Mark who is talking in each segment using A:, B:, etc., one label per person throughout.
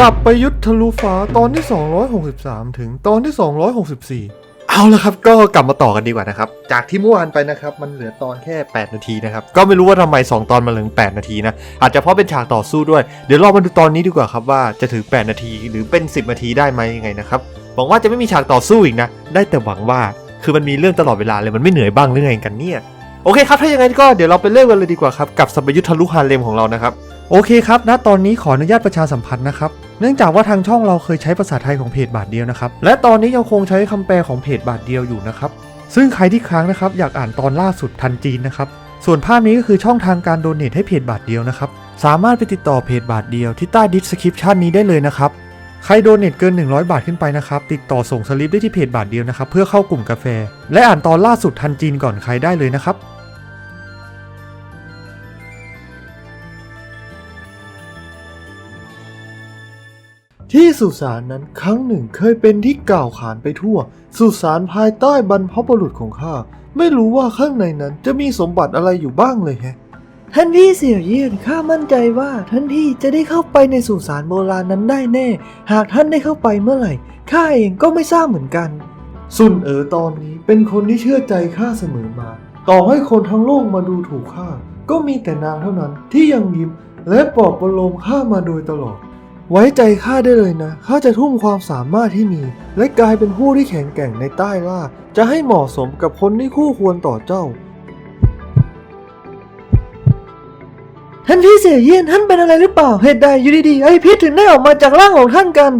A: สับประยุทธ์ทะลุฟ้าตอนที่ 263 ถึงตอนที่ 264 เอาละครับ ก็กลับมาต่อกันดีกว่านะครับ จากที่เมื่อวานไปนะครับ มันเหลือตอนแค่ 8 นาทีนะครับ ก็ไม่รู้ว่าทำไม 2 ตอนมันเหลือ 8 นาทีนะ อาจจะเพราะเป็นฉากต่อสู้ด้วย เดี๋ยวเรามาดูตอนนี้ดีกว่าครับว่าจะถึง 8 นาทีหรือเป็น 10 นาทีได้ไหมยังไงนะครับหวังว่าจะไม่มีฉากต่อสู้อีกนะ ได้แต่หวังว่าคือมันมีเรื่องตลอดเวลาเลยมันไม่เหนื่อยบ้างหรือไงกันเนี่ย โอเคครับถ้าอย่างนั้นก็เดี๋ยวเราไปเริ่มกันเลยดีกว่าครับกับสับยุทธทะลุฮาเลมของเรานะครับ โอเคครับ ณ ตอนนี้ขออนุญาตประชาสัมพันธ์นะครับ เนื่องจากว่าทางช่องเราเคยใช้ภาษาไทยของเพจบาทเดียวนะครับ และตอนนี้ยังคงใช้คำแปลของเพจบาทเดียวอยู่นะครับ ซึ่งใครที่ค้างนะครับอยากอ่านตอนล่าสุดทันจีนนะครับ ส่วนภาพนี้ก็คือช่องทางการโดเนทให้เพจบาทเดียวนะครับ สามารถไปติดต่อเพจบาทเดียวที่ใต้ดิสคริปชันนี้ได้เลยนะครับ ใครโดเนทเกิน 100 บาทขึ้นไปนะครับ ติดต่อส่งสลิปได้ที่เพจบาทเดียวนะครับ เพื่อเข้ากลุ่มกาแฟ และอ่านตอนล่าสุดทันจีนก่อนใครได้เลยนะครับ สุสานนั้นครั้งหนึ่งเคยเป็นที่กล่าวขานไปทั่ว สุสานภายใต้บรรพบุรุษของข้า ไม่รู้ว่าข้างในนั้นจะมีสมบัติอะไรอยู่บ้างเลยแฮะ
B: ท่านพี่เสี่ยวเยี่ยนข้ามั่นใจว่าท่านพี่จะได้เข้าไปในสุสานโบราณนั้นได้แน่ หากท่านได้เข้าไปเมื่อไหร่ข้าเองก็ไม่ทราบเหมือนกัน
A: ซุนเอ๋อตอนนี้เป็นคนที่เชื่อใจข้าเสมอมา ต่อให้คนทั้งโลกมาดูถูกข้า ก็มีแต่นางเท่านั้นที่ยังยิ้มและปลอบประโลมข้ามาโดยตลอด ไว้ใจข้าได้เลยนะ ข้าจะทุ่มความสามารถที่มี และกลายเป็นผู้ที่แข็งแกร่งในใต้ล่า จะให้เหมาะสมกับคนที่คู่ควรต่อเจ้า
B: ท่านพี่เสี่ยเยี่ยนท่านเป็นอะไรหรือเปล่า เหตุใดอยู่ดีๆ ไอ้พิษถึงได้ออกมาจากร่างของท่านกัน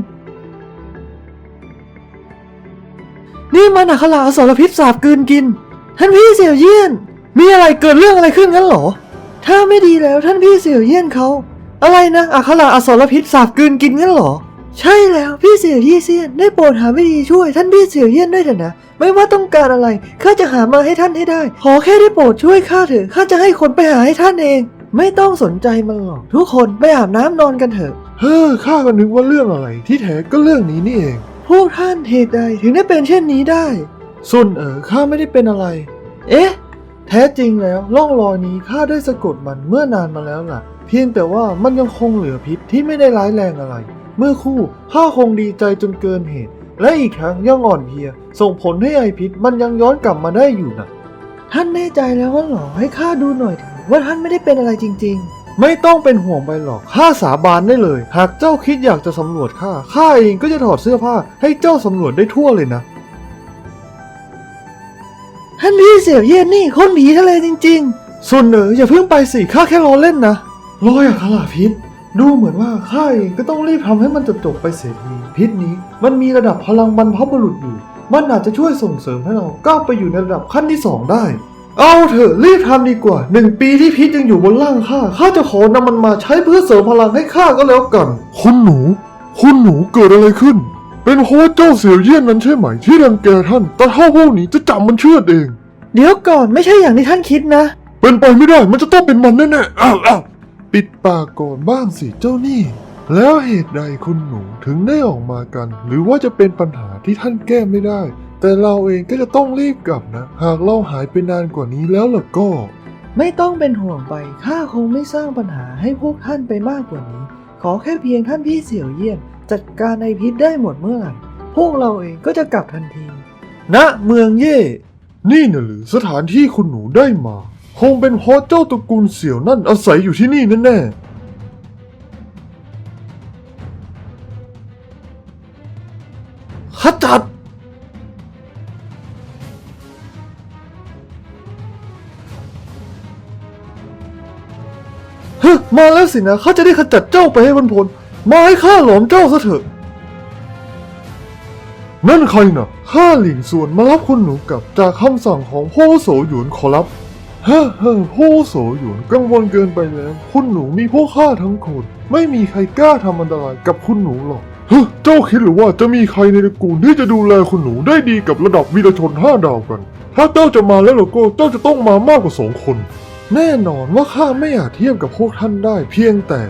B: นี่มันอัคราอสรพิษสาบกลืนกิน ท่านพี่เสี่ยเยี่ยน มีอะไรเกิดเรื่องอะไรขึ้นงั้นเหรอ ถ้าไม่ดีแล้วท่านพี่เสี่ยเยี่ยนเขา อะไรนะอัคราอสรพิษสาบกลืนกินงั้นเหรอ ใช่แล้วพี่เสี่ยวยี่เซียนได้โปรดหาวิธีช่วยท่านพี่เสี่ยวเยี่ยนด้วยเถอะนะ ไม่ว่าต้องการอะไรข้าจะหามาให้ท่านให้ได้ ขอแค่ได้โปรดช่วยข้าเถอะข้าจะให้คนไปหาให้ท่านเอง ไม่ต้องสนใจมันหรอกทุกคนไปอาบน้ำนอนกันเถอะ
A: เฮ้อข้าก็นึกว่าเรื่องอะไร ที่แท้ก็เรื่องนี้นี่เอง
B: พวกท่านเหตุใดถึงได้เป็นเช่นนี้ได้
A: ซุนเอ๋อข้าไม่ได้เป็นอะไร
B: เอ๊ะ
A: แท้จริงแล้วร่องรอยนี้ข้าได้สะกดมันเมื่อนานมาแล้วล่ะ เพียงแต่ว่ามันยังคงเหลือพิษที่ไม่ได้ร้ายแรงอะไร เมื่อครู่ข้าคงดีใจจนเกินเหตุ และอีกทั้งยังอ่อนเพลีย ส่งผลให้ไอพิษมันยังย้อนกลับมาได้อยู่นะ
B: ท่านแน่ใจแล้วว่าหรอให้ข้าดูหน่อยเถอะว่าท่านไม่ได้เป็นอะไรจริง
A: ไม่ต้องเป็นห่วงไปหรอกข้าสาบานได้เลย หากเจ้าคิดอยากจะสำรวจข้าข้าเองก็จะถอดเสื้อผ้าให้เจ้าสำรวจได้ทั่วเลยนะ
B: ๆท่านพี่เสี่ยวเยี่ยนนี่คนผีทะเลจริง
A: ซุนเอ๋ออย่าเพิ่งไปสิข้าแค่ล้อเล่นนะ รอยอะคาลาพิษ ดูเหมือนว่าข้าเองก็ต้องรีบทำให้มันจบจบๆไปเสียทีพิษนี้ มันมีระดับพลังบรรพบุรุษอยู่ มันอาจจะช่วยส่งเสริมให้เราก้าวไปอยู่ในระดับขั้นที่สองได้ เอาเถอะรีบทำดีกว่าหนึ่งปีที่พิษยังอยู่บนร่างข้าข้าจะขอนำมันมาใช้เพื่อเสริมพลังให้ข้าก็แล้วกัน คุณหนู คุณหนูเกิดอะไรขึ้น เป็นเพราะว่าเจ้าเสี่ยวเยี่ยนนั้นใช่ไหมที่รังแกท่าน แต่เท่าพวกนี้จะจับมันเชือดเอง
B: ๆเดี๋ยวก่อนไม่ใช่อย่างที่ท่านคิดนะ
A: เป็นไปไม่ได้มันจะต้องเป็นมันแน่ๆอ้าวอ้าว ปิดปากก่อนบ้างสิเจ้านี่ แล้วเหตุใดคุณหนูถึงได้ออกมากัน หรือว่าจะเป็นปัญหาที่ท่านแก้ไม่ได้ แต่เราเองก็จะต้องรีบกลับนะ หากเราหายไปนานกว่านี้แล้วล่ะก็
B: ไม่ต้องเป็นห่วงไป ข้าคงไม่สร้างปัญหาให้พวกท่านไปมากกว่านี้ ขอแค่เพียงท่านพี่เสี่ยวเยี่ยนจัดการไอพิษได้หมดเมื่อไหร่ พวกเราเองก็จะกลับทันที
A: ณเมืองเย่ นี่น่ะหรือสถานที่คุณหนูได้มา คงเป็นเพราะเจ้าตระกูลเสี่ยวนั่นอาศัยอยู่ที่นี่แน่ๆขจัดฮ้ยมาแล้วสินะข้าจะได้ขจัดเจ้าไปให้พ้นพ้นมาให้ข้าหลอมเจ้าซะเถอะ นั่นใครน่ะข้าหลิงส่วนมารับคุณหนูกลับจากคำสั่งของพ่อโสหยวนขอรับ ฮ้อเฮ้อพ่อโสหยวนกังวลเกินไปแล้ว คุณหนูมีพวกข้าทั้งคน ไม่มีใครกล้าทำอันตรายกับคุณหนูหรอกเฮ้เจ้าคิดหรือว่าจะมีใครในตระกูลที่จะดูแลคุณหนูได้ดีกับระดับวีรชนห้าดาวกัน ถ้าเจ้าจะมาแล้วล่ะก็เจ้าจะต้องมามากกว่าสองคน แน่นอนว่าข้าไม่อาจเทียบกับพวกท่านได้ เพียงแต่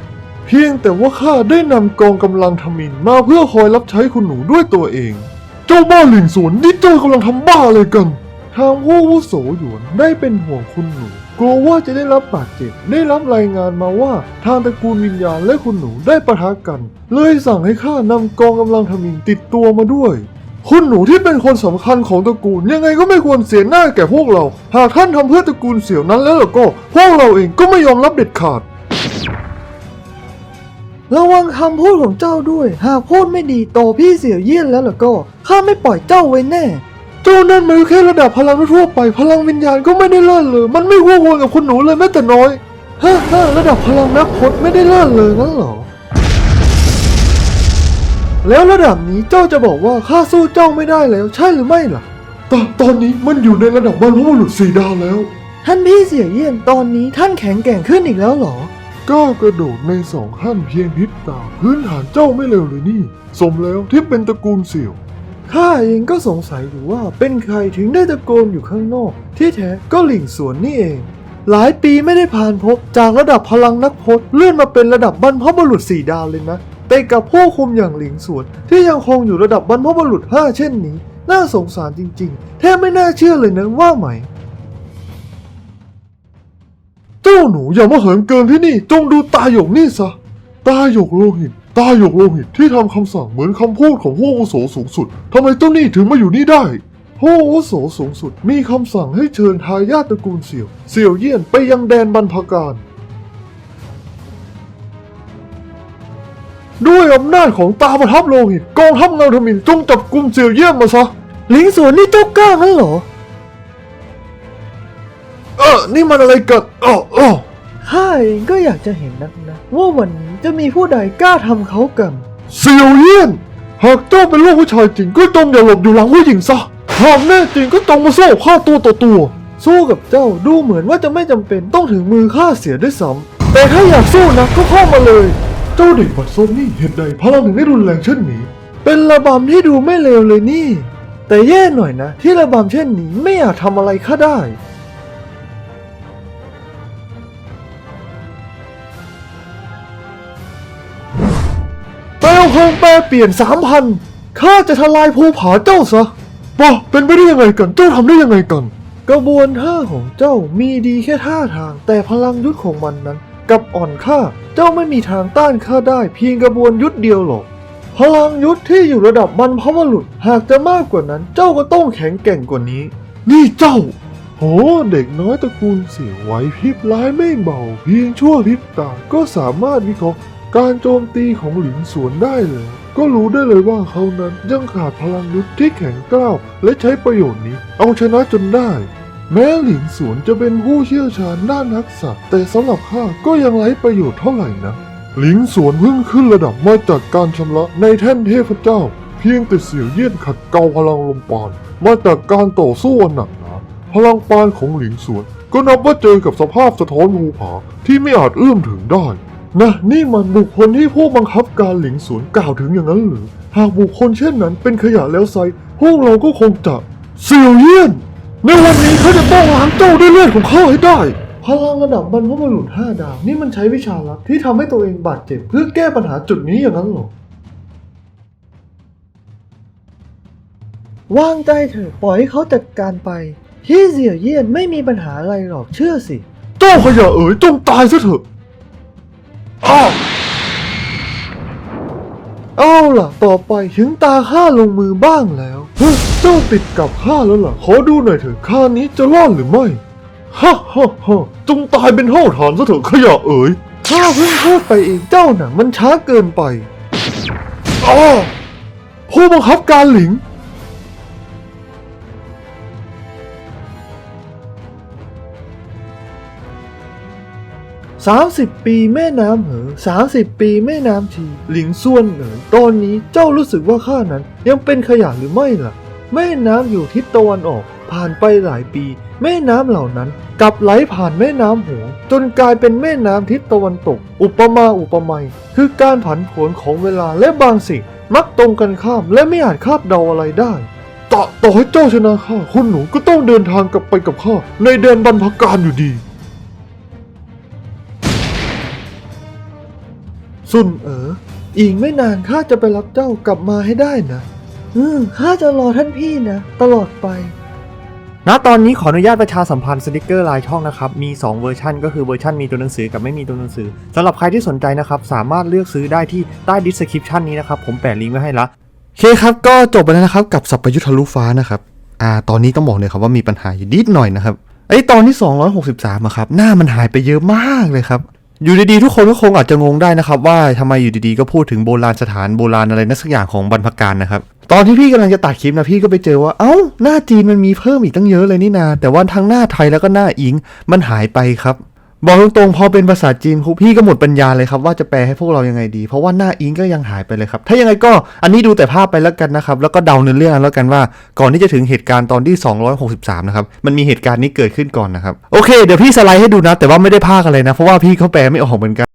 A: เพียงแต่ว่าข้าได้นำกองกำลังทมินมาเพื่อคอยรับใช้คุณหนูด้วยตัวเอง เจ้าบ้าหลิงสวนนี่เจ้ากำลังทำบ้าอะไรกัน ทางผู้วุโสหยวนได้เป็นห่วงคุณหนู กลัวว่าจะได้รับบาดเจ็บ ได้รับรายงานมาว่า ทางตระกูลวิญญาณและคุณหนูได้ปะทะกัน เลยสั่งให้ข้านำกองกำลังทมินติดตัวมาด้วย คุณหนูที่เป็นคนสำคัญของตระกูล ยังไงก็ไม่ควรเสียหน้าแก่พวกเรา หากท่านทำเพื่อตระกูลเสี่ยวนั้นแล้วล่ะก็ พวกเราเองก็ไม่ยอมรับเด็ดขาด
B: ระวังคำพูดของเจ้าด้วย หากพูดไม่ดีต่อพี่เสี่ยวเยี่ยนแล้วล่ะก็ข้าไม่ปล่อยเจ้าไว้แน่
A: เจ้านั่นมันก็แค่ระดับพลังทั่วไป พลังวิญญาณก็ไม่ได้เลิศเลย มันไม่คู่ควรกับคุณหนูเลยแม้แต่น้อยฮ่าฮ่าระดับพลังนักพจน์ไม่ได้เลิศเลยงั้นเหรอ แล้วระดับนี้เจ้าจะบอกว่าข้าสู้เจ้าไม่ได้แล้ว ใช่หรือไม่ล่ะตอนตอนนี้มันอยู่ในระดับบรรพบุรุษสีดาวแล้ว
B: ท่านพี่เสี่ยวเยี่ยนตอนนี้ท่านแข็งแกร่งขึ้นอีกแล้วเหรอ
A: ก้าวกระโดดในสองขั้นเพียงพริบตา พื้นฐานเจ้าไม่เร็วเลยนี่ สมแล้วที่เป็นตระกูลเสี่ยว ข้าเองก็สงสัยอยู่ว่าเป็นใครถึงได้ตะโกนอยู่ข้างนอก ที่แท้ก็หลิงสวนนี่เอง หลายปีไม่ได้ผ่านพบจากระดับพลังนักพจน์เลื่อนมาเป็นระดับบรรพบุรุษสี่ดาวเลยนะแต่กับผู้คุมอย่างหลิงสวน ที่ยังคงอยู่ระดับบรรพบุรุษห้าเช่นนี้ น่าสงสารจริงๆ แทบไม่น่าเชื่อเลยนะว่าไหม เจ้าหนูอย่ามาเหินเกินที่นี่ จงดูตาหยกนี่ซะ ตาหยกโลหิต ตาหยกโลหิตที่ทำคำสั่งเหมือนคำพูดของผู้อาวุโสสูงสุดทำไมเจ้านี่ถึงมาอยู่นี่ได้ผู้อาวุโสสูงสุดมีคำสั่งให้เชิญทายาทตระกูลเสี่ยวเสี่ยวเยี่ยนไปยังแดนบรรพการ ด้วยอำนาจของตาประทับโลหิตกองทัพเงาทมินจงจับกลุ่มเสี่ยวเยี่ยนมาซะ
B: หลิงสวนนี่เจ้ากล้างั้นเหรอ
A: เออนี่มันอะไรกันอ้ออ้อ
B: ข้าเองก็อยากจะเห็นนักนะ ว่าวันนี้จะมีผู้ใดกล้าทำเขากัน
A: เสี่ยวเยี่ยนหากเจ้าเป็นลูกผู้ชายจริงก็จงอย่าหลบอยู่หลังผู้หญิงซะหากแน่จริงก็จงมาสู้ข้าตัวต่อตัว สู้กับเจ้าดูเหมือนว่าจะไม่จำเป็นต้องถึงมือข้าเสียด้วยซ้ำแต่ถ้าอยากสู้นะก็เข้ามาเลย เจ้าเด็กบัดซบนี่เหตุใดพลังถึงได้รุนแรงเช่นนี้ เป็นระบำที่ดูไม่เลวเลยนี่ แต่แย่หน่อยนะ ที่ระบำเช่นนี้ไม่อาจทำอะไรข้าได้ เปลวเพลิงแปรเปลี่ยนสามพันข้าจะทลายภูผาเจ้าซะบ้าเป็นไปได้ยังไงกันเจ้าทำได้ยังไงกัน กระบวนท่าของเจ้ามีดีแค่ท่าทาง แต่พลังยุทธของมันนั้นกับอ่อนค่าเจ้าไม่มีทางต้านข้าได้ เพียงกระบวนยุทธเดียวหรอกพลังยุทธที่อยู่ระดับบรรพบุรุษหากจะมากกว่านั้น เจ้าก็ต้องแข็งแกร่งกว่านี้ นี่เจ้าโหเด็กน้อยตระกูลเสียวไหวพริบร้ายไม่เบา เพียงชั่วพริบตาก็สามารถวิเคราะห์ การโจมตีของหลินสวนได้เลย ก็รู้ได้เลยว่าเขานั้นยังขาดพลังยุทธที่แข็งกร้าวและใช้ประโยชน์นี้ เอาชนะจนได้ แม้หลินสวนจะเป็นผู้เชี่ยวชาญด้านทักษะ แต่สำหรับข้าก็ยังไร้ประโยชน์เท่าไหร่นะหลิงสวนเพิ่งขึ้นระดับมาจากการชำระในแท่นเทพเจ้า เพียงแต่เสียวเยี่ยนขัดเกลาพลังลมปานมาจากการต่อสู้อันหนักหนาพลังปานของหลิงสวน ก็นับว่าเจอกับสภาพสะท้อนภูผาที่ไม่อาจเอื้อมถึงได้ นะนี่มันบุคคลที่ผู้บังคับการหลิงสวนกล่าวถึงอย่างนั้นหรือ หากบุคคลเช่นนั้นเป็นขยะแล้วไซพวกเราก็คงจะเสี่ยวเยี่ยน ในวันนี้เขาจะต้องล้างเจ้าด้วยเลือดของเขาให้ได้ พลังระดับบรรพบุรุษห้าดาวนี่มันใช้วิชาลับที่ทำให้ตัวเองบาดเจ็บเพื่อแก้ปัญหาจุดนี้อย่างนั้นเหรอ
B: วางใจเถอะปล่อยให้เขาจัดการไปพี่เสี่ยวเยี่ยนไม่มีปัญหาอะไรหรอกเชื่อสิ
A: เจ้าขยะเอ๋ยจงตายซะเถอะ ล่ะ ต่อไปถึงตาข้าลงมือบ้างแล้วเฮ้ยเจ้าติดกับข้าแล้วล่ะ ขอดูหน่อยเถอะข้านี้จะรอดหรือไม่ฮ่าฮ่าฮ่าจงตายเป็นเท่าฐานซะเถอะขยะเอ๋ย
B: ข้าเพิ่งพูดไปเองเจ้าน่ะ มันช้าเกินไป
A: อ้าผู้บังคับการหลิง
B: 30 ปีแม่น้ำเหอ30 ปีแม่น้ำทีหลิงส่วนเหอตอนนี้เจ้ารู้สึกว่าข้านั้นยังเป็นขยะหรือไม่ล่ะ แม่น้ำอยู่ทิศตะวันออก ผ่านไปหลายปี แม่น้ำเหล่านั้นกลับไหลผ่านแม่น้ำหัวจนกลายเป็นแม่น้ำทิศตะวันตก อุปมาอุปไมยคือการผันผวนของเวลาและบางสิ่งมักตรงกันข้ามและไม่อาจคาดเดาอะไรได้
A: ต่อต่อให้เจ้าชนะข้าคุณหนูก็ต้องเดินทางกลับไปกับข้าในแดนบรรพการอยู่ดี
B: สุนเอ๋ออีกไม่นานข้าจะไปรับเจ้ากลับมาให้ได้นะอืมข้าจะรอท่านพี่นะ ตลอดไป
A: ณตอนนี้ขออนุญาตประชาสัมพันธ์สติกเกอร์ลายช่องนะครับ มี 2 เวอร์ชันก็คือเวอร์ชันมีตัวหนังสือกับไม่มีตัวหนังสือสำหรับใครที่สนใจนะครับ สามารถเลือกซื้อได้ที่ใต้ description นี้นะครับ ผมแปะลิงก์ไว้ให้ละโอเคครับ ก็จบไปแล้วนะครับ กับสัพพยุทธลุฟ้านะครับอ่าตอนนี้ต้องบอกเลยครับว่ามีปัญหาอยู่นิดหน่อยนะครับไอ้ตอนที่ 263อะครับหน้ามันหายไปเยอะมากเลยครับ อยู่ดีๆทุกคนก็คงอาจจะงงได้นะครับ ว่าทำไมอยู่ดีๆก็พูดถึงโบราณสถานโบราณอะไรนักสักอย่างของบรรพการนะครับ ตอนที่พี่กำลังจะตัดคลิปนะพี่ก็ไปเจอว่าเอ้าหน้าจีนมันมีเพิ่มอีกตั้งเยอะเลยนี่นาแต่ว่าทั้งหน้าไทยแล้วก็หน้าอิงมันหายไปครับ บอกตรงๆ พอเป็นภาษาจีนครูพี่ก็หมดปัญญาเลยครับว่าจะแปลให้พวกเรายังไงดี เพราะว่าหน้าอิงก็ยังหายไปเลยครับ ถ้ายังไงก็อันนี้ดูแต่ภาพไปแล้วกันนะครับ แล้วก็เดาเนื้อเรื่องแล้วกันว่า ก่อนที่จะถึงเหตุการณ์ตอนที่ 263 นะครับ มันมีเหตุการณ์นี้เกิดขึ้นก่อนนะครับ โอเค เดี๋ยวพี่สไลด์ให้ดูนะ แต่ว่าไม่ได้ภาคอะไรนะ เพราะว่าพี่เขาแปลไม่ออกเหมือนกัน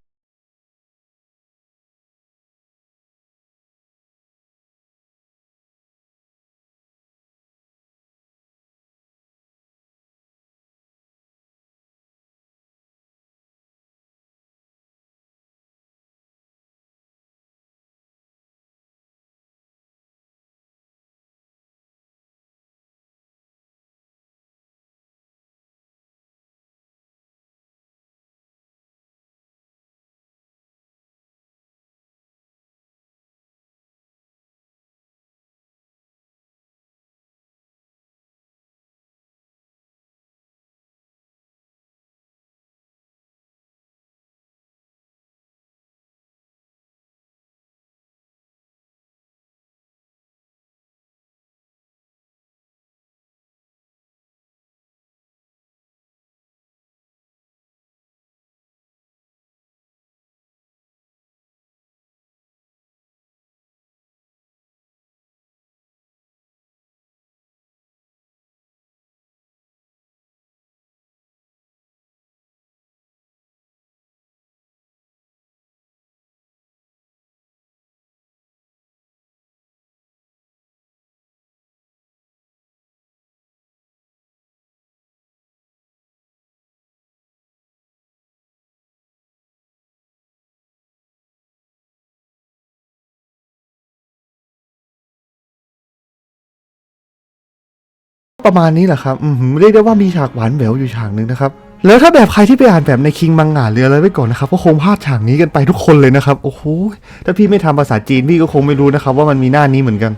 A: ประมาณนี้แหละครับอืมเรียกได้ว่ามีฉากหวานแหววอยู่ฉากหนึ่งนะครับแล้วถ้าแบบใครที่ไปอ่านแบบในคิงมังงะหรืออะไรไว้ก่อนนะครับก็คงพลาดฉากนี้กันไปทุกคนเลยนะครับโอ้โหถ้าพี่ไม่ทำภาษาจีนพี่ก็คงไม่รู้นะครับว่ามันมีหน้านี้เหมือนกัน